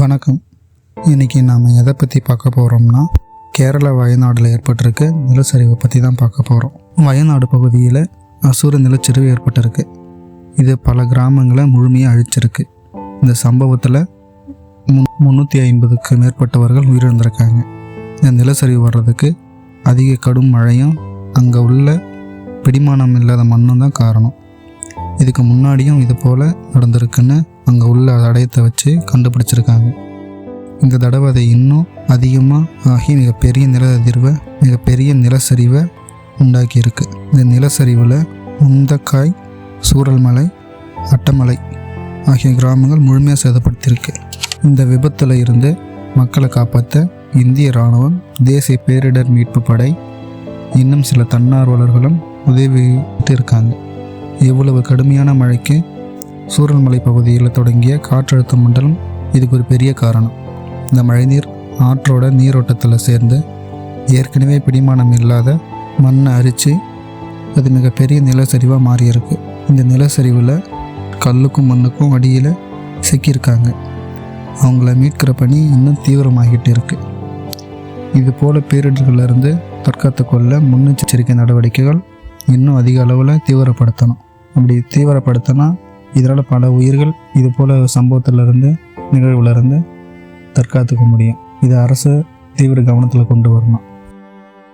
வணக்கம். இன்னைக்கு நாம் எதை பற்றி பார்க்க போகிறோம்னா கேரளா வயநாடில் ஏற்பட்டிருக்க நிலச்சரிவை பற்றி தான் பார்க்க போகிறோம் வயநாடு பகுதியில் அசுர நிலச்சரிவு ஏற்பட்டிருக்கு. இது பல கிராமங்களை முழுமையாக அழிச்சிருக்கு. இந்த சம்பவத்தில் முன் முந்நூற்றி ஐம்பதுக்கு மேற்பட்டவர்கள் உயிரிழந்திருக்காங்க. இந்த நிலச்சரிவு வர்றதுக்கு அதிக கடும் மழையும் அங்கே உள்ள பிடிமானம் இல்லாத மண்ணும் தான் காரணம். இதுக்கு முன்னாடியும் இது போல் நடந்திருக்குன்னு அங்கே உள்ள தடயத்தை வச்சு கண்டுபிடிச்சிருக்காங்க. இந்த தடவை அதை இன்னும் அதிகமாக ஆகி மிகப்பெரிய நில அதிர்வை மிகப்பெரிய நிலச்சரிவை உண்டாக்கியிருக்கு. இந்த நிலச்சரிவில் முந்தக்காய் சூரல்மலை அட்டமலை ஆகிய கிராமங்கள் முழுமையாக சேதப்படுத்தியிருக்கு. இந்த விபத்தில் இருந்து மக்களை காப்பாற்ற இந்திய இராணுவம் தேசிய பேரிடர் மீட்பு படை இன்னும் சில தன்னார்வலர்களும் உதவிட்டு இருக்காங்க. இவ்வளவு கடுமையான மழைக்கு சூரன்மலை பகுதியில் தொடங்கிய காற்றழுத்த மண்டலம் இதுக்கு ஒரு பெரிய காரணம். இந்த மழைநீர் ஆற்றோட நீரோட்டத்தில் சேர்ந்து ஏற்கனவே பிடிமானம் இல்லாத மண்ணை அரித்து அது மிகப்பெரிய நிலச்சரிவாக மாறியிருக்கு. இந்த நிலச்சரிவில் கல்லுக்கும் மண்ணுக்கும் அடியில் சிக்கியிருக்காங்க. அவங்கள மீட்கிற பணி இன்னும் தீவிரமாகிட்டு இருக்கு. இது போல பேரிடர்களிலிருந்து தற்காத்து கொள்ள முன்னெச்சரிக்கை நடவடிக்கைகள் இன்னும் அதிக அளவில் தீவிரப்படுத்தணும். அப்படி தீவிரப்படுத்தினா இதனால் பல உயிர்கள் இது போல் சம்பவத்திலிருந்து நிகழ்வுலேருந்து தற்காத்துக்க முடியும். இதை அரசு தீவிர கவனத்தில் கொண்டு வரணும்.